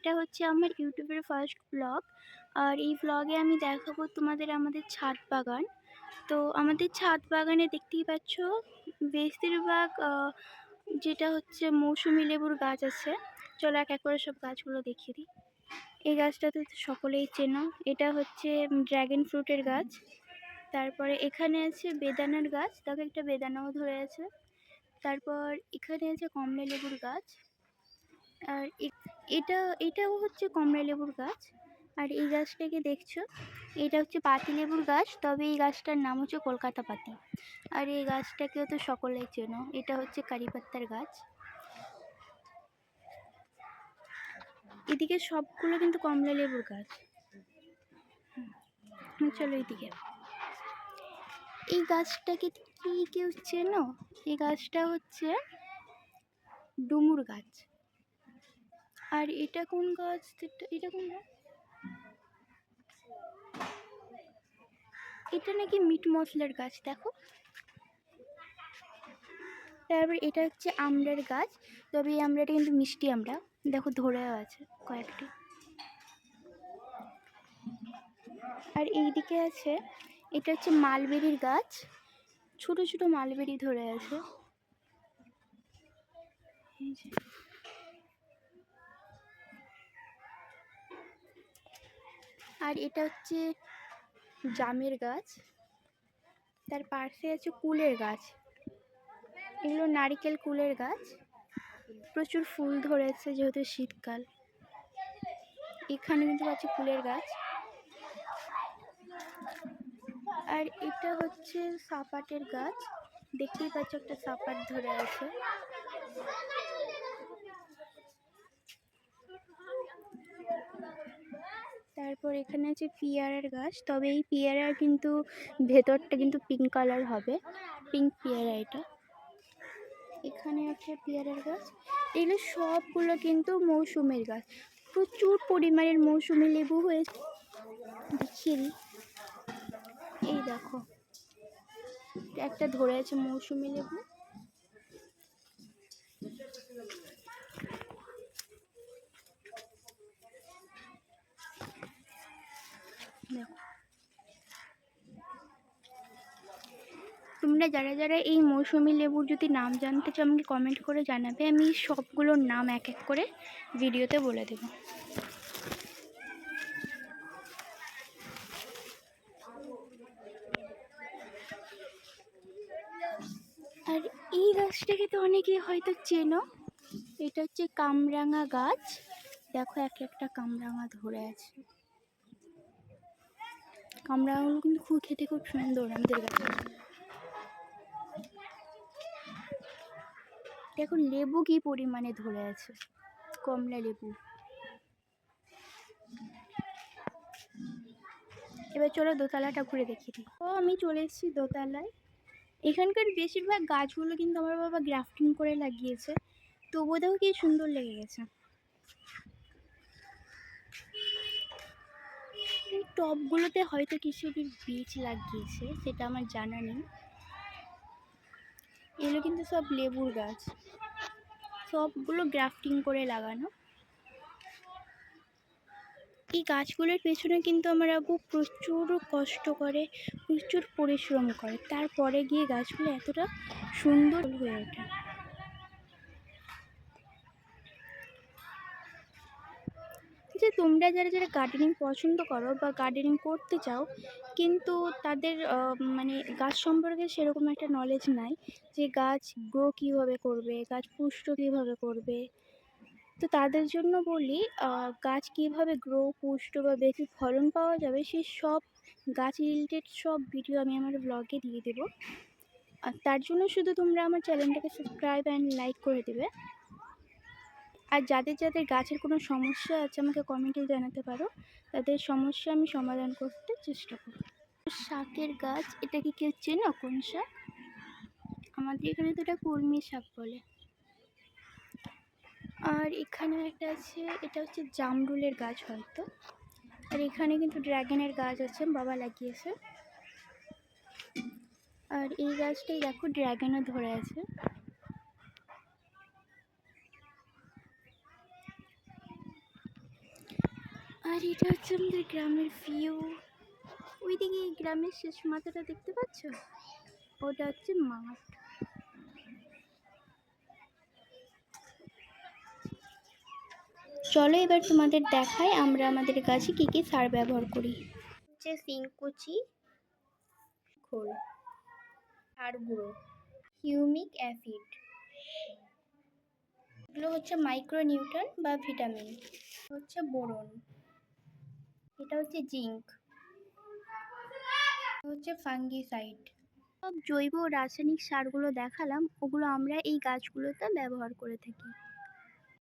এটা হচ্ছে আমার ইউটিউবের ফার্স্ট ব্লগ আর এই ব্লগে আমি দেখাবো তোমাদের আমাদের ছাদ বাগান। তো আমাদের ছাদ বাগানে দেখতেই পাচ্ছ, বেশিরভাগ যেটা হচ্ছে মৌসুমি লেবুর গাছ আছে। চলো এক এক করে সব গাছগুলো দেখিয়ে দিই। এই গাছটাতে তো সকলেই চেনো। এটা হচ্ছে ড্র্যাগন ফ্রুটের গাছ। তারপরে এখানে আছে বেদানার গাছ। তাকে একটা বেদানাও ধরে আছে। তারপর এখানে আছে কমলা লেবুর গাছ। আর এটা, এটাও হচ্ছে কমলা লেবুর গাছ। আর এই গাছটাকে দেখছ? এটা হচ্ছে পাতি লেবুর গাছ, তবে এই গাছটার নাম হচ্ছে কলকাতা পাতি। আর এই গাছটাকেও তো সকলেই চেনো, এটা হচ্ছে কারিপাত্তার গাছ। এদিকে সবগুলো কিন্তু কমলা লেবুর গাছ। চলো এদিকে। এই গাছটাকে কি কেউ চেনো? এই গাছটা হচ্ছে ডুমুর গাছ। আর এটা কোন গাছ? এটা- কোন গাছ? এটা নাকি মিট মশলার গাছ, দেখো। তারপর এটা হচ্ছে আমড়ার গাছ, তবে এই আমড়াটা কিন্তু মিষ্টি আমড়া। দেখো, ধরেও আছে কয়েকটি। আর এইদিকে আছে, এটা হচ্ছে মালবেরির গাছ। ছোট ছোট মালবেরি ধরে আছে এই যে। আর এটা হচ্ছে জামের গাছ। তার পাশে আছে কুলের গাছ। এগুলো নারিকেল কুলের গাছ। প্রচুর ফুল ধরেছে যেহেতু শীতকাল। এখানে কিন্তু আছে ফুলের গাছ। আর এটা হচ্ছে সাপাটের গাছ। দেখতেই পাচ্ছ একটা সাপাট ধরে আছে। তারপর এখানে আছে পিয়ারার গাছ। তবে এই পিয়ারার কিন্তু ভেতরটা কিন্তু পিঙ্ক কালার হবে। পিঙ্ক পেয়ারা এটা। এখানে আছে পেয়ারার গাছ। এগুলো সবগুলো কিন্তু মৌসুমের গাছ। প্রচুর পরিমাণের মৌসুমি লেবু হয়েছে। দেখিয়ে দিই এই দেখো। একটা ধরে আছে মৌসুমি লেবু। তোমরা যারা যারা এই মৌসুমি লেবুর যদি নাম জানতে চাও, আমাকে কমেন্ট করে জানাবে। আমি সবগুলোর নাম এক এক করে ভিডিওতে বলে দেবো। আর এই গাছটাকে তো অনেকেই হয়তো চেনো। এটা হচ্ছে কামরাঙা গাছ। দেখো, এক একটা কামরাঙা ধরে আছে। কামরাঙাগুলো কিন্তু খুব খেতে খুব সুন্দর আমাদের গাছে। দেখো লেবু কি পরিমাণে ধরে আছে? কমলা লেবু। এবার চলো দোতলাটা ঘুরে দেখি। ও, আমি চলে এসেছি দোতলায়। এখানকার বেশিরভাগ গাছগুলো কিন্তু আমার বাবা গ্রাফটিং করে লাগিয়েছে। তবুও কি সুন্দর লেগে গেছে। এই টবগুলোতে হয়তো কিছু বীজ লাগিয়েছে, সেটা আমার জানা নেই। এগুলো কিন্তু সব লেবুর গাছ। সবগুলো গ্রাফটিং করে লাগানো। এই গাছগুলোর পেছনে কিন্তু আমার আবু প্রচুর কষ্ট করে, প্রচুর পরিশ্রম করে। তারপরে গিয়ে গাছগুলো এতটা সুন্দর হয়ে ওঠে। যে তোমরা যারা যারা গার্ডেনিং পছন্দ করো বা গার্ডেনিং করতে চাও, কিন্তু তাদের মানে গাছ সম্পর্কে সেরকম একটা নলেজ নাই যে গাছ গ্রো কীভাবে করবে, গাছ পুষ্ট কীভাবে করবে। তো তাদের জন্য বলি গাছ কীভাবে গ্রো পুষ্ট বা বেশি ফলন পাওয়া যাবে সেই সব গাছ রিলেটেড সব ভিডিও আমি আমার ব্লগে দিয়ে দেবো। আর তার জন্য শুধু তোমরা আমার চ্যানেলটাকে সাবস্ক্রাইব অ্যান্ড লাইক করে দেবে। আর যাদের যাদের গাছের কোনো সমস্যা আছে আমাকে কমেন্টে জানাতে পারো। তাদের সমস্যা আমি সমাধান করতে চেষ্টা করব। শাকের গাছ, এটা কি কেউ চেনো কোন শাক? আমাদের এখানে তো এটা কলমি শাক বলে। আর এখানে একটা আছে, এটা হচ্ছে জামরুলের গাছ হয়তো। আর এখানে কিন্তু ড্র্যাগনের গাছ আছে, বাবা লাগিয়েছে। আর এই গাছটাই দেখো ড্র্যাগনও ধরে আছে। আর এটা হচ্ছে আমাদের গ্রামের ভিউ ওইদিকে গ্রামের শেষ মাথাটা দেখতে পাচ্ছ? ওটা হচ্ছে মাঠ। চলো এবার তোমাদের দেখায় আমরা আমাদের গাছে কী কী সার ব্যবহার করি। হচ্ছে সিংকুচি, খোল সার গুঁড়ো। Humic acid. এগুলো হচ্ছে মাইক্রোনিউট্রন বা ভিটামিন। হচ্ছে বোরন। এটা হচ্ছে জিঙ্ক। হচ্ছে ফাঙ্গিসাইড। সব জৈব রাসায়নিক সারগুলো দেখালাম, ওগুলো আমরা এই গাছগুলোতে ব্যবহার করে থাকি।